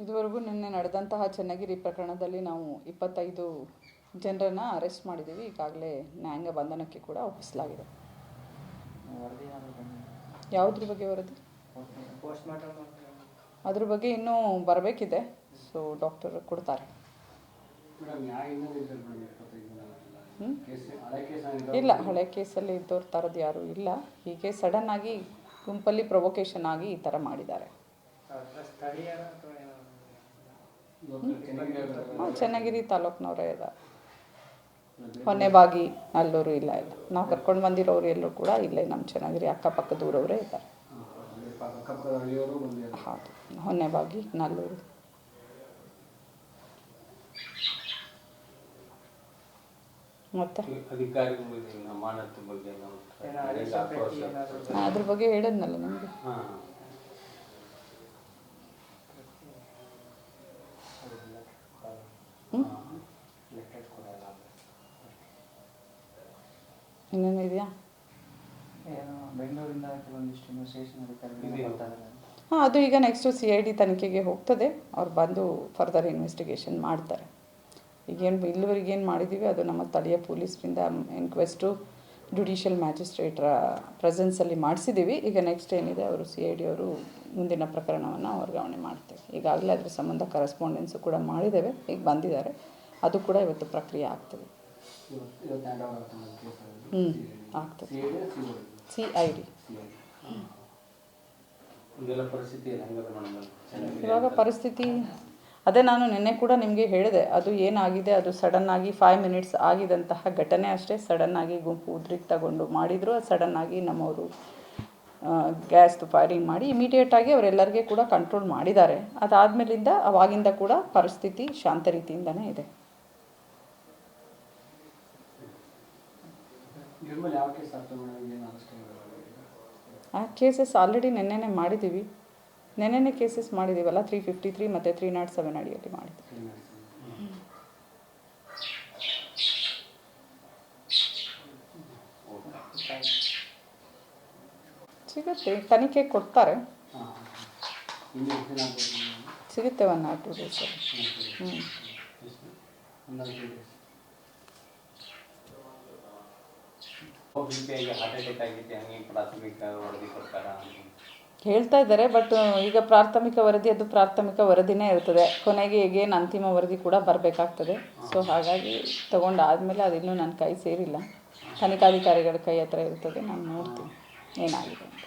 ಇದುವರೆಗೂ ನಿನ್ನೆ ನಡೆದಂತಹ ಚನ್ನಗಿರಿ ಪ್ರಕರಣದಲ್ಲಿ ನಾವು ಇಪ್ಪತ್ತೈದು ಜನರನ್ನು ಅರೆಸ್ಟ್ ಮಾಡಿದ್ದೀವಿ. ಈಗಾಗಲೇ ನ್ಯಾಯಾಂಗ ಬಂಧನಕ್ಕೆ ಕೂಡ ಒಪ್ಪಿಸಲಾಗಿದೆ. ಯಾವುದ್ರ ಬಗ್ಗೆ ವರದಿ? ಅದ್ರ ಬಗ್ಗೆ ಇನ್ನೂ ಬರಬೇಕಿದೆ. ಸೊ ಡಾಕ್ಟರ್ ಕೊಡ್ತಾರೆ. ಇಲ್ಲ, ಹಳೆ ಕೇಸಲ್ಲಿ ಇದ್ದವ್ರ ಥರದ್ದು ಯಾರೂ ಇಲ್ಲ. ಹೀಗೆ ಸಡನ್ ಆಗಿ ಗುಂಪಲ್ಲಿ ಪ್ರೊವೊಕೇಶನ್ ಆಗಿ ಈ ಥರ ಮಾಡಿದ್ದಾರೆ. ಏನಾದ್ರು ಲೋಕಲ್ ಚೆನ್ನಾಗಿ ಹೇಳ್ತಾರೆ. ಹಾಂ ಚನ್ನಗಿರಿ ತಾಲೂಕಿನವರೇ ಇದ್ದಾರೆ ಹೊನ್ನೆಬಾಗಿ ಅಲ್ಲೂರು ಇಲ್ಲ ಇಲ್ಲ. ನಾವು ಕರ್ಕೊಂಡು ಬಂದಿರೋರು ಎಲ್ಲರೂ ಕೂಡ ಇಲ್ಲೇ ನಮ್ಮ ಚೆನ್ನಾಗಿರಿ ಅಕ್ಕಪಕ್ಕದೂರವರೇ ಇದ್ದಾರೆ ಹೌದು ಹೊನ್ನೆಬಾಗಿ ನಲ್ಲೂರು. ಮತ್ತೆ? ಅದ್ರ ಬಗ್ಗೆ ಹೇಳಿದ್ನಲ್ಲ ನಿಮಗೆ? ಬೆಂಗಳೂರಿಂದ ಕೆಲವೊಂದಿಷ್ಟು ಇನ್ನೂ ಸ್ಟೇಷನ್ ಅಧಿಕಾರಿಗಳು ಇದೆ. ಬರ್ತಾ ಇದ್ದಾರೆ ಹಾಂ ಅದು ಈಗ ನೆಕ್ಸ್ಟು ಸಿ ಐ ಡಿ ತನಿಖೆಗೆ ಹೋಗ್ತದೆ. ಅವ್ರು ಬಂದು ಫರ್ದರ್ ಇನ್ವೆಸ್ಟಿಗೇಷನ್ ಮಾಡ್ತಾರೆ. ಈಗೇನು ಇಲ್ಲಿವರೆಗೇನು ಮಾಡಿದ್ದೀವಿ ಅದು ನಮ್ಮ ಸ್ಥಳೀಯ ಪೊಲೀಸ್ರಿಂದ ಇನ್ಕ್ವೆಸ್ಟು ಜುಡಿಷಿಯಲ್ ಮ್ಯಾಜಿಸ್ಟ್ರೇಟ್ರ ಪ್ರೆಸೆನ್ಸಲ್ಲಿ ಮಾಡಿಸಿದ್ದೀವಿ ಈಗ ನೆಕ್ಸ್ಟ್ ಏನಿದೆ ಅವರು ಸಿ ಐ ಡಿ ಅವರು ಮುಂದಿನ ಪ್ರಕರಣವನ್ನು ವರ್ಗಾವಣೆ ಮಾಡ್ತೇವೆ ಈಗಾಗಲೇ ಅದ್ರ ಸಂಬಂಧ ಕರೆಸ್ಪಾಂಡೆನ್ಸು ಕೂಡ ಮಾಡಿದ್ದೇವೆ. ಈಗ ಬಂದಿದ್ದಾರೆ. ಅದು ಕೂಡ ಇವತ್ತು ಪ್ರಕ್ರಿಯೆ ಆಗ್ತದೆ. ಹ್ಞೂ ಆಗ್ತದೆ. ಸಿ ಐ ಡಿ ಇವಾಗ ಪರಿಸ್ಥಿತಿ ಅದೇ ನಾನು ನಿನ್ನೆ ಕೂಡ ನಿಮಗೆ ಹೇಳಿದೆ ಅದು ಏನಾಗಿದೆ ಅದು ಸಡನ್ ಆಗಿ ಫೈವ್ ಮಿನಿಟ್ಸ್ ಆಗಿದಂತಹ ಘಟನೆ ಅಷ್ಟೇ ಸಡನ್ ಆಗಿ ಗುಂಪು ಉದ್ರಿಕ್ತಗೊಂಡು ಮಾಡಿದ್ರು ಸಡನ್ ಆಗಿ ನಮ್ಮವರು ಗ್ಯಾಸ್ ಫೈರಿಂಗ್ ಮಾಡಿ ಇಮಿಡಿಯೇಟ್ ಆಗಿ ಅವರೆಲ್ಲರಿಗೆ ಕೂಡ ಕಂಟ್ರೋಲ್ ಮಾಡಿದ್ದಾರೆ. ಅದಾದಮೇಲಿಂದ ಅವಾಗಿಂದ ಕೂಡ ಪರಿಸ್ಥಿತಿ ಶಾಂತ ರೀತಿಯಿಂದನೇ ಇದೆ. ಆ ಕೇಸಸ್ ಆಲ್ರೆಡಿ ನೆನ್ನೆನೇ ಮಾಡಿದ್ದೀವಿ ನೆನ್ನೆನೇ ಕೇಸಸ್ ಮಾಡಿದ್ದೀವಲ್ಲ ತ್ರೀ ಫಿಫ್ಟಿ ತ್ರೀ ಮತ್ತು ತ್ರೀ ನಾಟ್ ಸೆವೆನ್ ಅಡಿಯಲ್ಲಿ ಮಾಡಿದ್ದೀವಿ ಸಿಗುತ್ತೆ ತನಿಖೆ ಕೊಡ್ತಾರೆ? ಸಿಗುತ್ತೆ ಒನ್ ಆರ್ ಟು ಡೇಸ್ ಹ್ಞೂ ಹೇಳ್ತಾ ಇದ್ದಾರೆ ಬಟ್ ಈಗ ಪ್ರಾಥಮಿಕ ವರದಿ ಅದು ಪ್ರಾಥಮಿಕ ವರದಿನೇ ಇರ್ತದೆ. ಕೊನೆಗೆ ಏನು ಅಂತಿಮ ವರದಿ ಕೂಡ ಬರಬೇಕಾಗ್ತದೆ. ಸೊ ಹಾಗಾಗಿ ತಗೊಂಡಾದ್ಮೇಲೆ ಅದಿನ್ನೂ ನನ್ನ ಕೈ ಸೇರಿಲ್ಲ. ತನಿಖಾಧಿಕಾರಿಗಳ ಕೈ ಹತ್ರ ಇರ್ತದೆ ನಾನು ನೋಡ್ತೀನಿ. ಏನಾಗಿದೆ ಅಂತ.